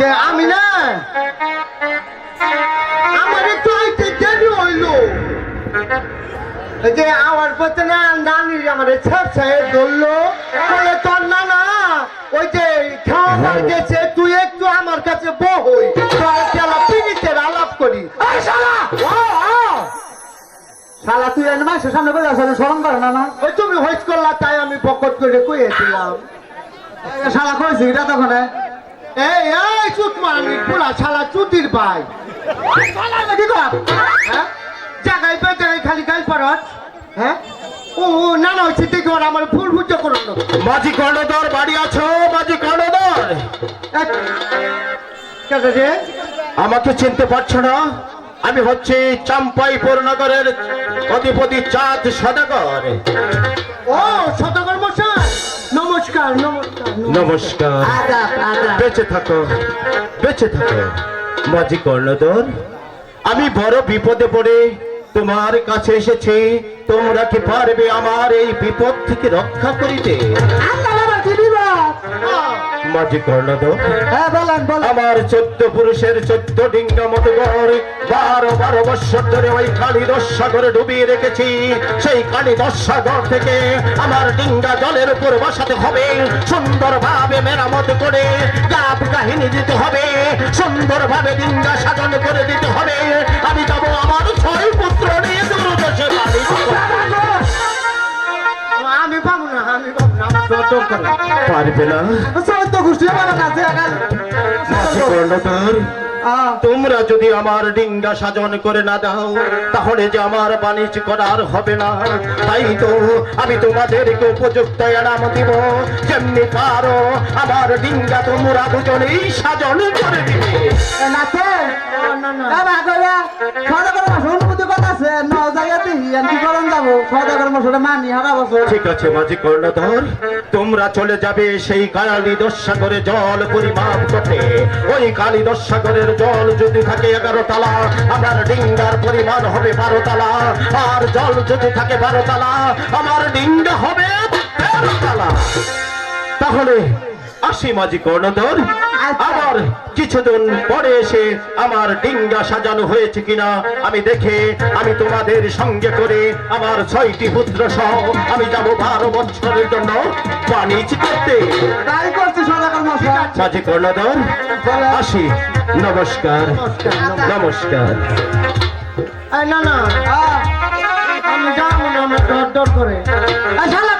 যে আমি না আমার একটু আইতে দেরি হইল। যে আমার পথে না নানি আমার ছাড়ছায় ধরলো। বলে তোর না না ওই যে খাওয়া দাওয়া গেছে তুই একটু আমার কাছে বহই খেলা পিড়িতে আলাপ করি। শালা! তুই এনে মাসের সামনে করে আসলে স্মরণ করে না না? ওই তুমি হইস করলা তাই আমি বকট করে কইয়েছিলাম। শালা কইছি এটা তখন এই এই চুত মারনি পুরা শালা চুতির ভাই। শালা নাকি হ্যাঁ? পে জায়গায় খালি গাল পারত হ্যাঁ? ও না না হচ্ছে দেখো আমার ফুল পুজো করুন মাঝি কর্ণধর বাড়ি আছো? মাঝি কর্ণধর। রে আমাকে চিনতে পারছ না? আমি হচ্ছে চাম্পাইপুর নগরের অধিপতি চাঁদ সদাগর। ও মশাই নমস্কার নমস্কার বেঁচে থাকো বেঁচে থাকো মাঝি কর্ণধর। আমি বড় বিপদে পড়ে তোমার কাছে এসেছি। তোমরা কি পারবে আমার এই বিপদ থেকে রক্ষা করিতে? আল্লাহ আবার কি মাঝি কর্ণধর হ্যাঁ আমার চোদ্দ পুরুষের চোদ্দ ডিঙ্গা মতো ঘর বারো বারো বৎসর ধরে ওই কালী সাগরে ডুবিয়ে রেখেছি। সেই কালী সাগর থেকে আমার ডিঙ্গা জলের উপর বসাতে হবে। সুন্দর ভাবে মেরামত করে গাপ কাহিনী দিতে হবে। সুন্দর ভাবে ডিঙ্গা সাধন করে দিতে হবে। আমি যাব আমার ছয় পুত্র নিয়ে দূরদেশে আমি পাবো পারবে না। তোমরা যদি আমার ডিঙ্গা সাজন করে না দাও তাহলে যে আমার বাণিজ্য করার হবে না। তাই তো আমি তোমাদেরকে উপযুক্ত এনাম দিব। যেমনি পারো আমার ডিঙ্গা তোমরা দুজনেই সাজন করে দিবে। না না ন। তোমরা চলে যাবে সেই কালী দশাগরে জল পরিমাপ করতে। ওই কালী দশাগরের জল যদি থাকে এগারো তালা, আমার ডিঙ্গার পরিমাণ হবে বারো তালা। আর জল যদি থাকে বারো তালা, আমার ডিঙ্গা হবে তেরো তাহলে আসি মাঝি কর্ণধর। আবার কিছুদিন পরে এসে আমার ডিঙ্গা সাজানো হয়েছে কিনা আমি দেখে আমি তোমাদের সঙ্গে করে আমার ছয়টি পুত্র সহ আমি যাব বারো বছরের জন্য বাণিজ্য করতে তাই করছি মাঝি কর্ণধর। আসি। নমস্কার। নমস্কার। না না আমি যাব না আমার দর দর করে। শালা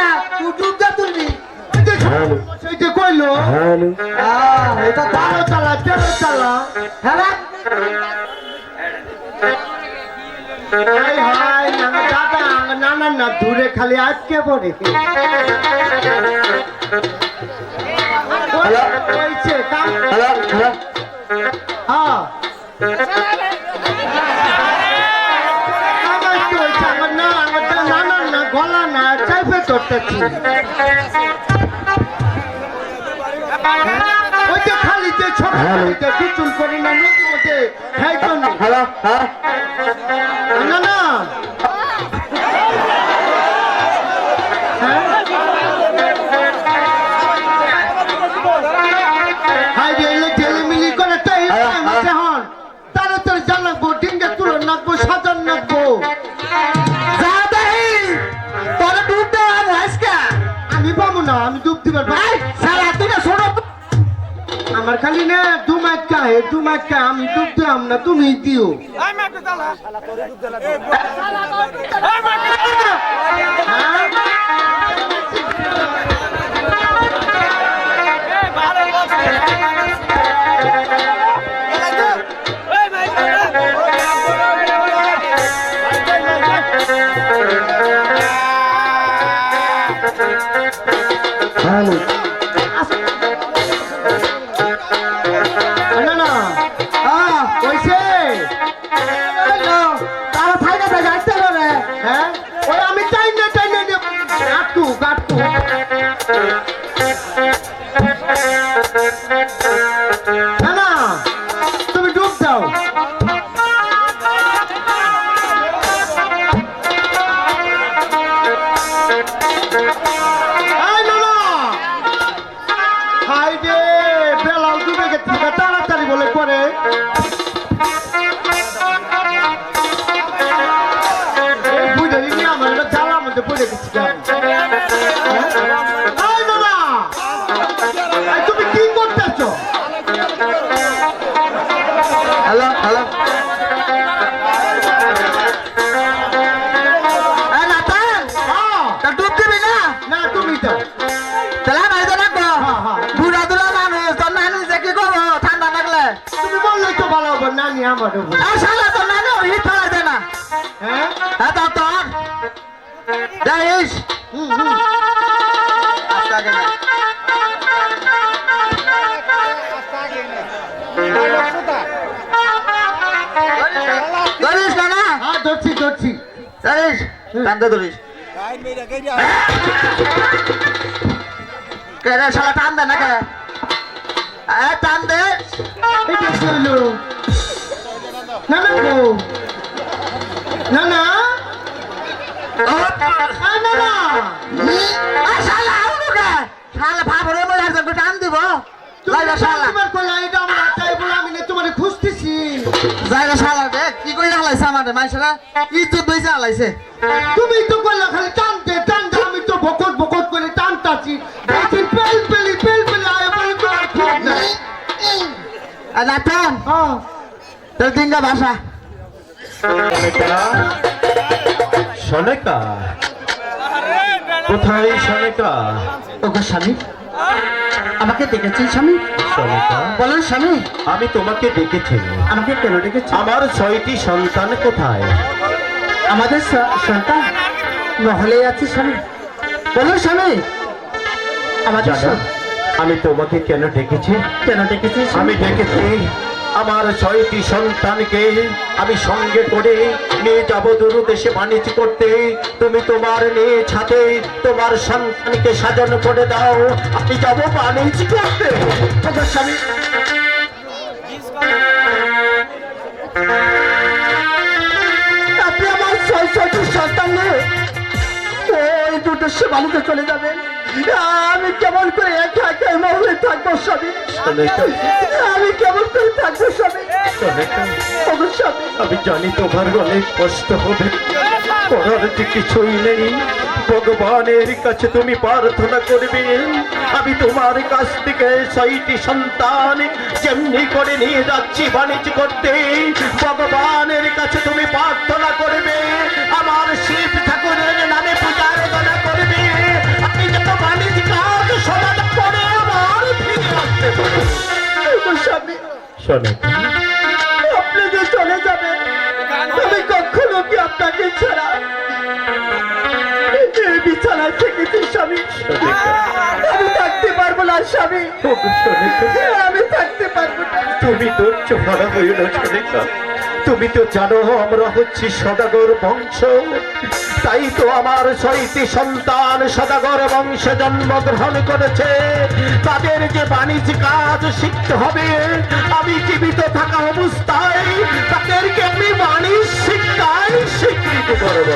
না। ইউটিউব আহ, এটা তো চালা তেরো চালা। হ্যাঁ হাই হাই না দূরে খালি আটকে পড়ে। হ্যালো। হ্যালো হ্যাঁ। আমার না আমার না না না গলা না চাইপে ধরতেছি নাকবো, সাজান নাকবো। যা দেহি তোরে ডুব দেওয়া আজকে। আমি পাবো না আমি ডুব দিবার আমার খালি না কাহে দু মাইক কাহে আমি ডুব দিলাম না তুমি দিও হ্যাঁ? হ্যালো আমার উপর। আর শালা তোর নানি ওর হিট ফেলা দে না। হ্যাঁ? হ্যাঁ তো তোর যাইস হুম, হুম। আস্তে আগে না। ধরিস না না? হ্যাঁ ধরছি ধরছি। ধরিস টানতে ধরিস। কে শালা টান দে না কে? টান দে। শালা আউনো কে শালা ভাবরে মরে হাজার করে টান দিব। লাইলা শালা। তোমার কইলা এটা আমার হাতে বলে আমি না তোমারে খুঁজতেছি। জায়গা শালা রে কি কই হালাইছে আমাদের মাইসরা? ইজ্জত দইছে হালাইছে। তুমি তো কইলা খালি টানতে টানতে আমি তো বকট বকট করে টানতাছি। দেখি পেল পেলি পেল পেলি আয় বলে তো আর ঠিক নাই। আর হ্যাঁ। তোর দিনটা ভাষা সনেকা কোথায় সনেকা ওগো স্বামী আমাকে ডেকেছেন স্বামী। সনেকা বলেন স্বামী। আমি তোমাকে ডেকেছি। আমাকে কেন ডেকেছেন? আমার ছয়টি সন্তান কোথায়? আমাদের সন্তান মহলে আছে স্বামী। বলুন স্বামী। আমাদের আমি তোমাকে কেন ডেকেছি? কেন ডেকেছেন আমি ডেকেছি। আমার ছয়টি সন্তানকে আমি সঙ্গে করে নিয়ে যাব দূর দেশে বাণিজ্য করতে। তুমি তোমার নিয়ে ছাতে তোমার সন্তানকে সাজানো করে দাও। আমি যাব বাণিজ্য করতে। ওগো স্বামী আপনি আমার ছয় ছয়টি সন্তান নিয়ে ওই দুটো সে বাড়িতে চলে যাবেন। আমি কেমন করে একা একা মহলে থাকব স্বামী? আমি কেমন করে থাকব স্বামী? আমি জানি তোমার অনেক কষ্ট হবে। করার যে কিছুই নেই। ভগবানের কাছে তুমি প্রার্থনা করবে। আমি তোমার কাছ থেকে ছয়টি সন্তান যেমনি করে নিয়ে যাচ্ছি বাণিজ্য করতে। ভগবানের কাছে তুমি প্রার্থনা করবে। আমার শোনে। আপনি যে চলে যাবেন আমি কখনো কি আপনাকে ছাড়া? এই বিছানায় থেকেছি স্বামী। আমি থাকতে পারব না স্বামী। আমি থাকতে পারব না। তুমি তো চোখা হইল সনিকা তুমি তো জানো, আমরা হচ্ছি সদাগর বংশ। তাই তো আমার ছয়টি সন্তান সদাগর বংশে জন্মগ্রহণ করেছে। তাদের যে বাণিজ্য কাজ শিখতে হবে, আমি জীবিত থাকা অবস্থায় তাদেরকে আমি বাণিজ্য শিক্ষায় স্বীকৃতি করব।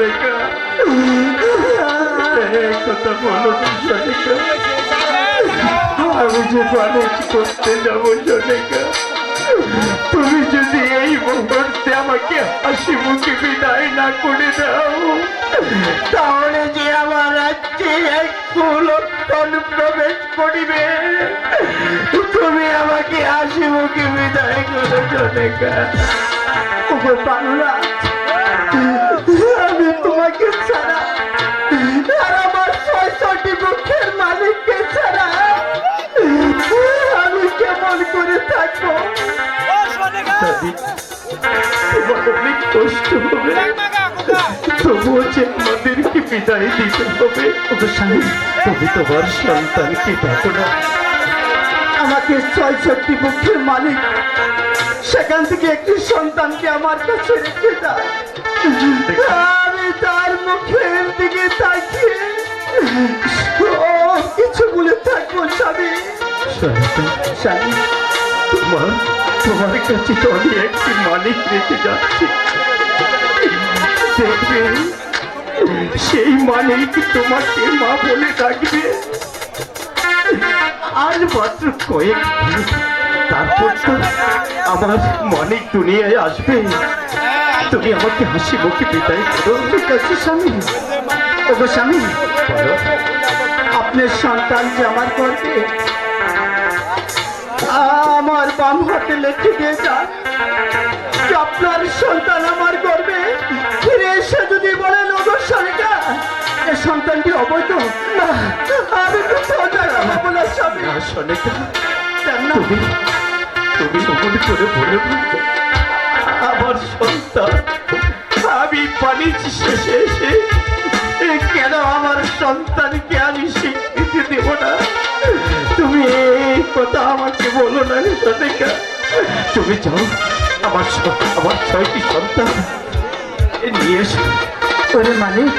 এই কথা আমি যে বাণিজ্য করতে যাব তুমি যদি এই মুহূর্তে আমাকে হাসি মুখে বিদায় না করে দাও, তাহলে যে আমার রাজ্যে এক কুলক্ষণ প্রবেশ করিবে, তুমি আমাকে হাসি মুখে বিদায় করো বাংলা অনেক কষ্ট হবে। তবুও যে আমাদেরকে বিদায় দিতে হবে স্বামী তুমি তোমার সন্তানকে না? আমাকে ছয়শটি বুকের মালিক সেখান থেকে একটি সন্তানকে আমার কাছে রেখে দাও। আমি তার মুখের দিকে তাকিয়ে কিছু বলে থাকব স্বামী। স্বামী তোমার তোমার কাছে তো আমি একটি মালিক রেখে যাচ্ছি। সেই মালিক তোমাকে মা বলে ডাকবে। আর মাত্র কয়েক তারপর তো আমার মালিক দুনিয়ায় আসবে। তুমি আমাকে হাসি মুখে বিদায় করো। ঠিক আছে, স্বামী। ওগো স্বামী আপনার সন্তান যে আমার গর্বে আমার বাম হাতে লেখে দিয়ে যান আপনার সন্তান আমার গর্বে ফিরে এসে যদি বলেন স্বামীটা এ সন্তানটি অবৈধ। না আমি কোথাও না স্বামী কেন তুমি তুমি অমন করে বলে আমার সন্তান আমি বাণিজ্য শেষে এসে। কেন আমার সন্তানকে কথা আমাকে বলো না সনেকা তুমি যাও আমার আমার ছয়টি সন্তান। নিয়ে এসো। মালিক